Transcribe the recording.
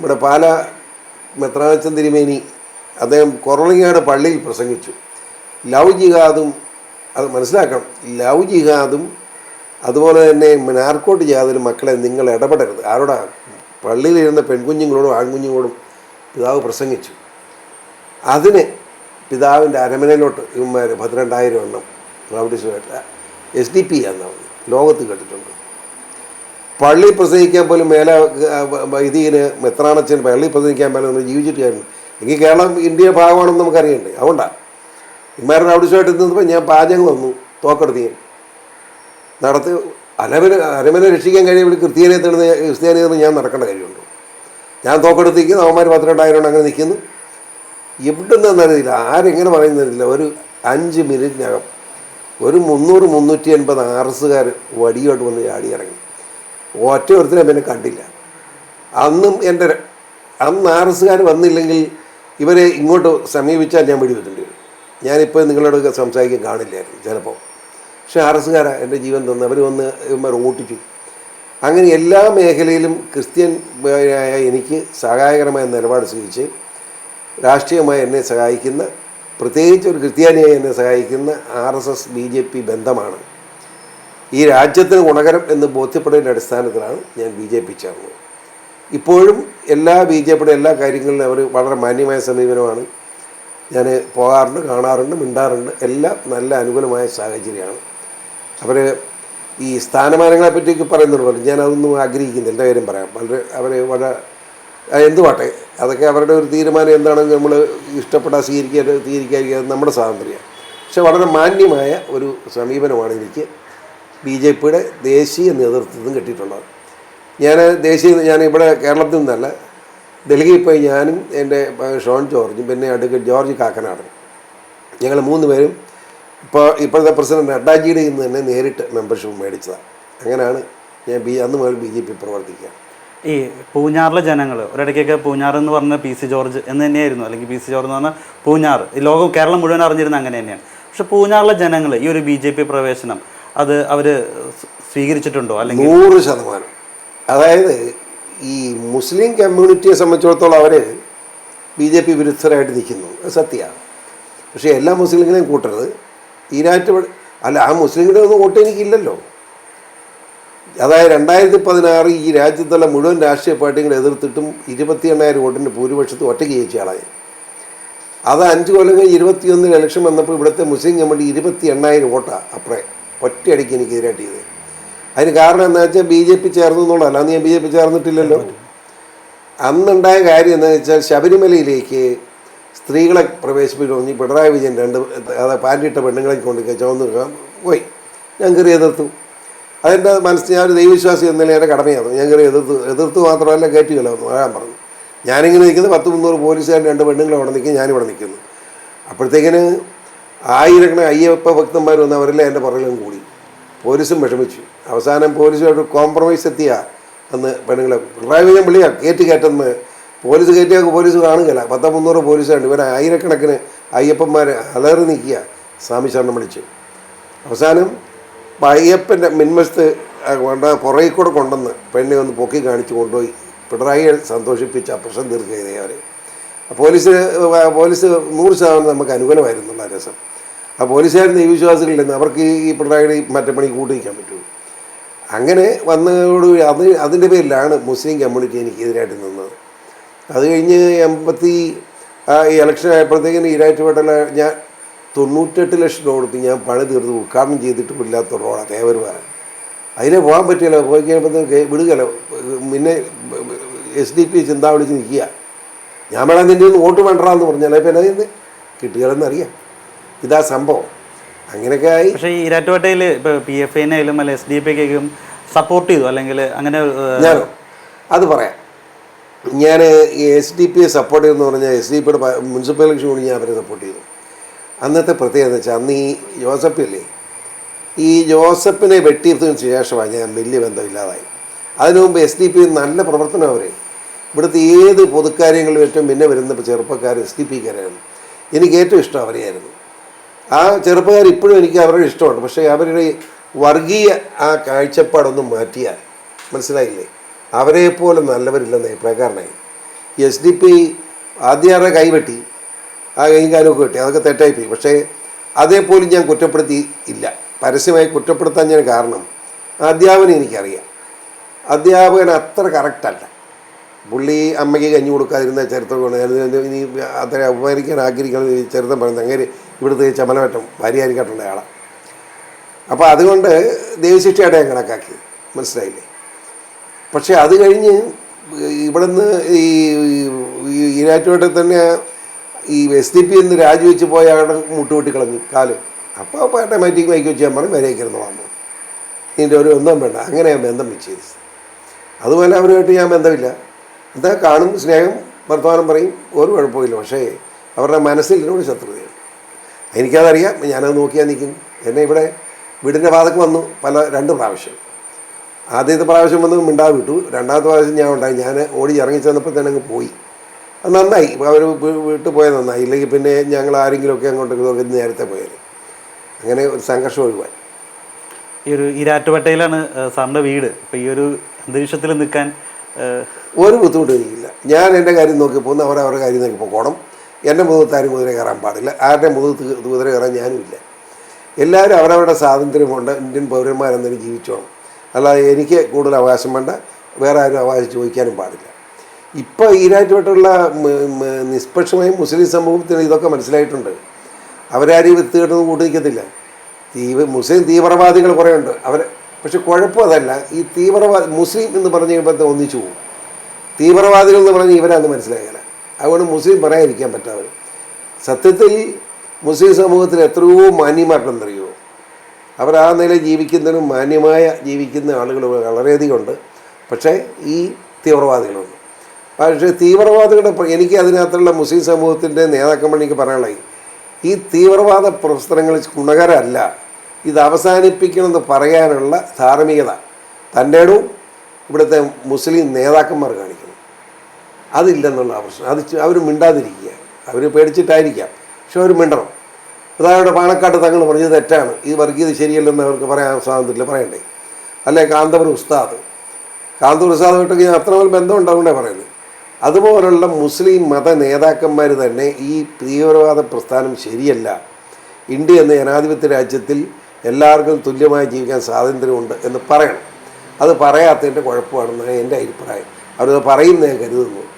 നമ്മുടെ പാല മെത്രാനച്ചൻ തിരുമേനി അദ്ദേഹം കൊറളിങ്ങാട് പള്ളിയിൽ പ്രസംഗിച്ചു. ലവ് ജിഹാദും അത് മനസ്സിലാക്കണം. ലവ് ജിഹാദും അതുപോലെ തന്നെ നാർക്കോട്ട് ജിഹാദിലും മക്കളെ നിങ്ങൾ ഇടപെടരുത്. ആരോടാ? പള്ളിയിലിരുന്ന പെൺകുഞ്ഞുങ്ങളോടും ആൺകുഞ്ഞുങ്ങളോടും പിതാവ് പ്രസംഗിച്ചു. അതിന് പിതാവിന്റെ അരമനയിലോട്ട് ഇവന്മാർ പന്ത്രണ്ടായിരം എണ്ണം റൗഡീസുമായിട്ട് എസ് ഡി പി എന്നാണ് ലോകത്ത് കേട്ടിട്ടുണ്ട്. പള്ളി പ്രസംഗിക്കാൻ പോലും മേലെ വൈദികന് മെത്രാണച്ചൻ പള്ളി പ്രസംഗിക്കാൻ മേലെ നമ്മൾ ജീവിച്ചിട്ട് കാര്യം എങ്കിൽ കേരളം ഇന്ത്യയുടെ ഭാഗമാണെന്ന് നമുക്കറിയണ്ടേ? അതുകൊണ്ടാണ് ഇമാരുടെ ഔഡിസുമായിട്ട് നിന്നപ്പോൾ ഞാൻ പാചകം വന്നു തോക്കെടുത്തി നടത്തി അരമന അരമന രക്ഷിക്കാൻ കഴിയുമ്പോൾ ക്രിസ്ത്യാനിയെ തേടുന്ന ക്രിസ്ത്യാനിയെ തേടുന്ന ഞാൻ നടക്കേണ്ട കാര്യമുണ്ടോ. ഞാൻ തോക്കെടുത്തിരിക്കുന്നു അവന്മാർ ഉണ്ട് അങ്ങനെ നിൽക്കുന്നു. എവിടുന്നെന്ന് അറിയില്ല ആരെങ്ങനെ പറയുന്നില്ല ഒരു അഞ്ച് മിനിറ്റിനകം ഒരു മുന്നൂറ് മുന്നൂറ്റി എൺപത് ആർ എസ്സുകാർ വടിയോട്ട് വന്ന് ചാടി ഇറങ്ങി. ഒറ്റ ഒരുത്തിനെ പിന്നെ കണ്ടില്ല. അന്നും എന്റെ അന്ന് ആർ എസ്സുകാർ വന്നില്ലെങ്കിൽ ഇവരെ ഇങ്ങോട്ട് സമീപിച്ചാൽ ഞാൻ വെടിവെക്കേണ്ടി വരും. ഞാനിപ്പോൾ നിങ്ങളോട് സംസാരിക്കാൻ കാണില്ലായിരുന്നു ചിലപ്പോൾ. പക്ഷേ ആർ എസ്സുകാരാ എന്റെ ജീവൻ തന്നു. അവർ വന്ന് ഇവന്മാർ ഓട്ടിച്ചു. അങ്ങനെ എല്ലാ മേഖലയിലും ക്രിസ്ത്യൻ ആയ എനിക്ക് സഹായകരമായ നിലപാട് സ്വീകരിച്ച് രാഷ്ട്രീയമായി എന്നെ സഹായിക്കുന്ന പ്രത്യേകിച്ച് ഒരു ക്രിസ്ത്യാനിയായി എന്നെ സഹായിക്കുന്ന R S S B J P ബന്ധമാണ് ഈ രാജ്യത്തിന് ഗുണകരം എന്ന് ബോധ്യപ്പെടുന്നതിന്റെ അടിസ്ഥാനത്തിലാണ് ഞാൻ ബി ജെ പി ചേർന്നത്. ഇപ്പോഴും എല്ലാ ബി ജെ പിയുടെ എല്ലാ കാര്യങ്ങളിലും അവർ വളരെ മാന്യമായ സമീപനമാണ്. ഞാൻ പോകാറുണ്ട് കാണാറുണ്ട് മിണ്ടാറുണ്ട്. എല്ലാം നല്ല അനുകൂലമായ സാഹചര്യമാണ്. അവർ ഈ സ്ഥാനമാനങ്ങളെ പറ്റിയൊക്കെ പറയുന്നുണ്ടല്ലോ ഞാൻ അതൊന്നും ആഗ്രഹിക്കുന്നില്ല എന്റെ കാര്യം പറയാം. വളരെ അവർ വളരെ എന്തുവാട്ടെ അതൊക്കെ അവരുടെ ഒരു തീരുമാനം എന്താണെന്ന് നമ്മൾ ഇഷ്ടപ്പെട്ടാൽ സ്വീകരിക്കുക സ്വീകരിക്കാതിരിക്കുക നമ്മുടെ സ്വാതന്ത്ര്യമാണ് പക്ഷെ വളരെ മാന്യമായ ഒരു സമീപനമാണ് എനിക്ക് ബി ജെ പിയുടെ ദേശീയ നേതൃത്വത്തിൽ കിട്ടിയിട്ടുള്ളത്. ഞാൻ ദേശീയ ഞാൻ ഇവിടെ കേരളത്തിൽ നിന്നല്ല ഡൽഹിയിൽ പോയി ഞാനും എന്റെ ഷോൺ ജോർജും പിന്നെ അടുക്ക ജോർജ് കാക്കനാടൻ. ഞങ്ങൾ മൂന്ന് പേരും ഇപ്പോൾ ഇപ്പോഴത്തെ പ്രസിഡന്റ് നഡ്ഡാജിയുടെ നിന്ന് തന്നെ നേരിട്ട് മെമ്പർഷിപ്പ് മേടിച്ചതാണ് അങ്ങനെയാണ് ഞാൻ ബി അന്ന് മുതൽ ബി ജെ പി പ്രവർത്തിക്കുക. ഈ പൂഞ്ഞാറിലെ ജനങ്ങൾ ഒരിടയ്ക്കൊക്കെ പൂഞ്ഞാർ എന്ന് പറഞ്ഞ പി സി ജോർജ് എന്ന് തന്നെയായിരുന്നു അല്ലെങ്കിൽ പി സി ജോർജ് എന്ന് പറഞ്ഞാൽ പൂഞ്ഞാർ ഈ ലോകം കേരളം മുഴുവൻ അറിഞ്ഞിരുന്ന അങ്ങനെ തന്നെയാണ്. പക്ഷെ പൂഞ്ഞാറിലെ ജനങ്ങൾ ഈ ഒരു ബി ജെ പി പ്രവേശനം അത് അവർ സ്വീകരിച്ചിട്ടുണ്ടോ? അല്ലെങ്കിൽ നൂറ് ശതമാനം. അതായത് ഈ മുസ്ലിം കമ്മ്യൂണിറ്റിയെ സംബന്ധിച്ചിടത്തോളം അവർ ബി ജെ പി വിരുദ്ധരായിട്ട് നിൽക്കുന്നു. സത്യമാണ്. പക്ഷേ എല്ലാ മുസ്ലിങ്ങളെയും കൂട്ടരുത്. ഈരാറ്റ് അല്ല ആ മുസ്ലിങ്ങളുടെ ഒന്നും വോട്ട് എനിക്കില്ലല്ലോ. അതായത് രണ്ടായിരത്തി പതിനാറ് ഈ രാജ്യത്തുള്ള മുഴുവൻ രാഷ്ട്രീയ പാർട്ടികളെ എതിർത്തിട്ടും ഇരുപത്തി എണ്ണായിരം വോട്ടിന്റെ ഭൂരിപക്ഷത്തിൽ ഒറ്റയ്ക്ക് ജയിച്ച ആളായി. അത് അഞ്ച് കൊല്ലം കഴിഞ്ഞ് ഇരുപത്തിയൊന്നിൽ ഇലക്ഷൻ വന്നപ്പോൾ ഇവിടുത്തെ മുസ്ലിം കമ്മിറ്റി ഇരുപത്തി എണ്ണായിരം വോട്ടാണ് അപ്പറേ. ഒറ്റയടിക്ക് എനിക്ക് എതിരായിട്ട് ചെയ്തത്. അതിന് കാരണം എന്താ വെച്ചാൽ ബി ജെ പി ചേർന്നു എന്നുള്ളതല്ല. അന്ന് ഞാൻ ബി ജെ പി ചേർന്നിട്ടില്ലല്ലോ. അന്നുണ്ടായ കാര്യം എന്താ വെച്ചാൽ ശബരിമലയിലേക്ക് സ്ത്രീകളെ പ്രവേശിപ്പിക്കണമെന്ന് പിണറായി വിജയൻ രണ്ട് അതായത് പാന്റിട്ട പെണ്ണുങ്ങളെ കൊണ്ട് ചുവന്ന് പോയി. ഞാൻ കയറി എതിർത്തു. അതെന്റെ മനസ്സിൽ ഞാൻ ഒരു ദൈവവിശ്വാസി എന്നല്ലേ എന്റെ കടമയായിരുന്നു. ഞാൻ കയറി എതിർത്തു എതിർത്ത് മാത്രമല്ല കയറ്റി കലർന്നു പറയാൻ പറഞ്ഞു. ഞാനിങ്ങനെ നിൽക്കുന്നത് പത്ത് മുന്നൂറ് പോലീസുകാരും രണ്ട് പെണ്ണുങ്ങളെ അവിടെ നിൽക്കും ഞാനിവിടെ നിൽക്കുന്നു. അപ്പോഴത്തേക്കിന് ആയിരക്കണക്കിന് അയ്യപ്പ ഭക്തന്മാർ വന്ന് അവരെല്ലാം എന്റെ പുറകിലും കൂടി. പോലീസും വിഷമിച്ചു. അവസാനം പോലീസുമായിട്ട് കോംപ്രമൈസ് എത്തിയ അന്ന് പെണ്ണുങ്ങളെ പിണറായി ഞാൻ വിളിയാ കയറ്റി കയറ്റുന്നത്. പോലീസ് കയറ്റിയാൽ പോലീസ് കാണുകയില്ല. പത്ത് മുന്നൂറ് പോലീസുണ്ട് ഇവരെ ആയിരക്കണക്കിന് അയ്യപ്പന്മാർ അലറി നിൽക്കുക സ്വാമി ശരണം വിളിച്ചു. അവസാനം അയ്യപ്പന്റെ മിൻമസ്ത് കൊണ്ട പുറകിൽ കൂടെ കൊണ്ടുവന്ന് പെണ്ണെ ഒന്ന് പൊക്കി കാണിച്ച് കൊണ്ടുപോയി. പിണറായിയെ സന്തോഷിപ്പിച്ച് പ്രശ്നം തീർക്കുകയെ അവരെ. പോലീസ് പോലീസ് നൂറ് ശതമാനം നമുക്ക് അനുകൂലമായിരുന്നു ആ രസം. ആ പോലീസുകാരും ദൈവവിശ്വാസികളില്ലെന്ന് അവർക്ക് ഈ പിണറായിയുടെ മറ്റേ പണി കൂട്ടിരിക്കാൻ പറ്റുള്ളൂ അങ്ങനെ വന്നതോട് അത് അതിന്റെ പേരിലാണ് മുസ്ലിം കമ്മ്യൂണിറ്റി എനിക്കെതിരായിട്ട് നിന്നത്. അത് കഴിഞ്ഞ് എൺപത്തി ഈ ഇലക്ഷൻ ആയപ്പോഴത്തേക്കിന് ഈരാറ്റുപേട്ടല ഞാൻ തൊണ്ണൂറ്റെട്ട് ലക്ഷം കൊടുത്ത് ഞാൻ പണി തീർത്ത് ഉദ്ഘാടനം ചെയ്തിട്ടും ഇല്ലാത്ത റോഡാണ് തേവരുപാറ അതിനെ പോകാൻ പറ്റില്ല. പോയി കഴിയുമ്പോഴത്തേക്ക് വിടുകയല്ല. പിന്നെ എസ് ഡി പി ചിന്താ വിളിച്ച് നിൽക്കുക. ഞാൻ വേണം നിന്റെ ഒന്ന് വോട്ട് വേണ്ടറാന്ന് പറഞ്ഞാൽ പിന്നെ അതിന് കിട്ടുകയെന്നറിയാം ഇതാ സംഭവം. അങ്ങനെയൊക്കെ ആയി പക്ഷേ ഈ ഇരാറ്റുപേട്ടയിൽ ഇപ്പോൾ പി എഫ് ഐനായാലും അല്ലെ എസ് ഡി പി ഐക്കും സപ്പോർട്ട് ചെയ്തു. അല്ലെങ്കിൽ അങ്ങനെ ഞാനോ? അത് പറയാം. ഞാൻ ഈ എസ് ഡി പി സപ്പോർട്ട് ചെയ്തെന്ന് പറഞ്ഞാൽ എസ് ഡി പിയുടെ മുനിസിപ്പൽ ഇലക്ഷൻ കൂടി ഞാൻ അവരെ സപ്പോർട്ട് ചെയ്തു. അന്നത്തെ പ്രത്യേകത എന്ന് വെച്ചാൽ അന്ന് ഈ ജോസഫ് ഇല്ലേ? ഈ ജോസഫിനെ വെട്ടിയെടുത്തതിന് ശേഷമാണ് ഞാൻ വലിയ ബന്ധമില്ലാതായി അതിനു മുമ്പ് എസ് ഡി പി നല്ല പ്രവർത്തനം അവർ ഇവിടുത്തെ ഏത് പൊതുക്കാര്യങ്ങളിലും ഏറ്റവും പിന്നെ വരുന്ന ചെറുപ്പക്കാർ എസ് ഡി പിക്കാരായിരുന്നു എനിക്ക് ഏറ്റവും ഇഷ്ടം അവരെയായിരുന്നു. ആ ചെറുപ്പക്കാർ ഇപ്പോഴും എനിക്ക് അവരുടെ ഇഷ്ടമുണ്ട്. പക്ഷേ അവരുടെ വർഗീയ ആ കാഴ്ചപ്പാടൊന്നും മാറ്റിയാൽ മനസ്സിലായില്ലേ? അവരെ പോലെ നല്ലവരില്ലെന്ന് അഭിപ്രായക്കാരനായി. എസ് ഡി പി ആദ്യമാരുടെ കൈവെട്ടി ആ കൈ കാലമൊക്കെ വെട്ടി അതൊക്കെ തെറ്റായിപ്പോയി. പക്ഷേ അതേപോലും ഞാൻ കുറ്റപ്പെടുത്തി ഇല്ല. പരസ്യമായി കുറ്റപ്പെടുത്താൻ ഞാൻ കാരണം അധ്യാപനം എനിക്കറിയാം. അധ്യാപകൻ അത്ര കറക്റ്റല്ല പുള്ളി അമ്മയ്ക്ക് കഞ്ഞി കൊടുക്കാതിരുന്ന ചരിത്രമാണ്. ഞാൻ ഇനി അത്ര അപമാനിക്കാൻ ആഗ്രഹിക്കണമെന്ന് ചരിത്രം പറയുന്നത്. അങ്ങനെ ഇവിടുത്തെ ചമലവറ്റം ഭാര്യയായിരിക്കട്ടുള്ള ആളാണ് അപ്പോൾ അതുകൊണ്ട് ദേവശിക്ഷയായിട്ട് ഞാൻ കണക്കാക്കി. മനസ്സിലായില്ലേ? പക്ഷേ അത് കഴിഞ്ഞ് ഇവിടുന്ന് ഈ ഈരാറ്റുപേട്ട തന്നെ ഈ എസ് ഡി പി എന്ന് രാജിവെച്ച് പോയ ആളുടെ മുട്ടുകൂട്ടി കളഞ്ഞു കാൽ. അപ്പോൾ അപ്പോൾ ഓട്ടോമാറ്റിക് മൈക്ക് വെച്ച് ഞാൻ പറഞ്ഞു വരേക്കിരുന്നു വന്നു ഇതിന്റെ ഒരു ബന്ധം വേണ്ട. അങ്ങനെ ഞാൻ ബന്ധം വെച്ച് അതുപോലെ അവരുമായിട്ട് ഞാൻ ബന്ധമില്ല. എന്താ കാണും സ്നേഹം വർത്തമാനം പറയും ഒരു കുഴപ്പമില്ല പക്ഷേ അവരുടെ മനസ്സിൽ എന്നോട് ശത്രുതയാണ്. എനിക്കതറിയാം ഞാനത് നോക്കിയാൽ നിൽക്കുന്നു എന്നെ ഇവിടെ വീടിന്റെ വാതക്ക് വന്നു പല രണ്ട് പ്രാവശ്യം. ആദ്യത്തെ പ്രാവശ്യം വന്ന് മിണ്ടാ വിട്ടു രണ്ടാമത്തെ പ്രാവശ്യം ഞാൻ ഉണ്ടായി. ഞാൻ ഓടി ഇറങ്ങി ചെന്നപ്പോൾ തന്നെ അങ്ങ് പോയി. അത് നന്നായി. അവർ വീട്ടിൽ പോയത് നന്നായി. ഇല്ലെങ്കിൽ പിന്നെ ഞങ്ങൾ ആരെങ്കിലുമൊക്കെ അങ്ങോട്ട് നോക്കി നേരത്തെ പോയത് അങ്ങനെ ഒരു സംഘർഷം ഒഴിവായി. ഈ ഒരു ഈരാറ്റുപേട്ടയിലാണ് സാറിന്റെ വീട്. അപ്പോൾ ഈ ഒരു അന്തരീക്ഷത്തിൽ നിൽക്കാൻ ഒരു ബുദ്ധിമുട്ടും ഞാൻ എന്റെ കാര്യം നോക്കി പോകുന്നു അവർ അവരുടെ കാര്യം നോക്കി പോകണം. എന്റെ മുഖത്ത് ആരും കുതിര കയറാൻ പാടില്ല. ആരുടെ മുഖത്ത് കുതിര കയറാൻ ഞാനുമില്ല എല്ലാവരും അവരവരുടെ സ്വാതന്ത്ര്യമുണ്ട് ഇന്ത്യൻ പൗരന്മാരെന്നതിന് ജീവിച്ചോണം. അല്ലാതെ എനിക്ക് കൂടുതൽ അവകാശം വേണ്ട. വേറെ ആരും അവകാശം ചോദിക്കാനും പാടില്ല. ഇപ്പോൾ ഈരാറ്റുമായിട്ടുള്ള നിഷ്പക്ഷമായി മുസ്ലിം സമൂഹത്തിന് ഇതൊക്കെ മനസ്സിലായിട്ടുണ്ട്. അവരാരും വിത്തുകെട്ടൊന്നും കൂട്ടി നിൽക്കത്തില്ല തീവ്ര മുസ്ലിം തീവ്രവാദികൾ കുറേ ഉണ്ട് അവർ പക്ഷെ കുഴപ്പം അതല്ല ഈ തീവ്രവാദി മുസ്ലിം എന്ന് പറഞ്ഞ് കഴിയുമ്പോൾ ഒന്നിച്ചു പോകും തീവ്രവാദികൾ എന്ന് പറഞ്ഞ് ഇവരാന്ന് മനസ്സിലാക്കില്ല അതുകൊണ്ട് മുസ്ലിം പറയാതിരിക്കാൻ പറ്റാതെ. സത്യത്തിൽ മുസ്ലിം സമൂഹത്തിൽ എത്രയോ മാന്യമായിട്ടുണ്ടെന്നറിയോ അവർ ആ നിലയിൽ ജീവിക്കുന്നതിനും മാന്യമായ ജീവിക്കുന്ന ആളുകൾ വളരെയധികം ഉണ്ട്. പക്ഷേ ഈ തീവ്രവാദികളുണ്ട് പക്ഷേ തീവ്രവാദികളുടെ എനിക്ക് അതിനകത്തുള്ള മുസ്ലിം സമൂഹത്തിന്റെ നേതാക്കന്മാർ എനിക്ക് പറയാനുള്ളത് ഈ തീവ്രവാദ പ്രവർത്തനങ്ങൾ ഗുണകരമല്ല. ഇത് അവസാനിപ്പിക്കണമെന്ന് പറയാനുള്ള ധാർമ്മികത തന്റെ ഇടവും ഇവിടുത്തെ മുസ്ലിം നേതാക്കന്മാർ കാണിക്കണം അതില്ലെന്നുള്ള പ്രശ്നം. അത് അവർ മിണ്ടാതിരിക്കുക. അവർ പേടിച്ചിട്ടായിരിക്കാം. പക്ഷെ അവർ മിണ്ടണം. ഉദാഹരണം പാണക്കാട്ട് തങ്ങൾ പറഞ്ഞത് തെറ്റാണ്. ഈ വർഗീയത ശരിയല്ലെന്ന് അവർക്ക് പറയാൻ സ്വാതന്ത്ര്യമില്ല. പറയണ്ടേ? അല്ലെ കാന്തപുരം ഉസ്താദ്? കാന്തപുരം ഉസ്താദുമായിട്ടൊക്കെ ഞാൻ അത്രമേൽ ബന്ധം ഉണ്ടാവുകൊണ്ടേ പറയുന്നത്. അതുപോലുള്ള മുസ്ലിം മത നേതാക്കന്മാർ തന്നെ ഈ തീവ്രവാദ പ്രസ്ഥാനം ശരിയല്ല. ഇന്ത്യ എന്ന ജനാധിപത്യ രാജ്യത്തിൽ എല്ലാവർക്കും തുല്യമായി ജീവിക്കാൻ സ്വാതന്ത്ര്യമുണ്ട് എന്ന് പറയണം. അത് പറയാത്തതിന്റെ കുഴപ്പമാണെന്നാണ് എന്റെ അഭിപ്രായം. അവരത് പറയുന്നേ കരുതുന്നു.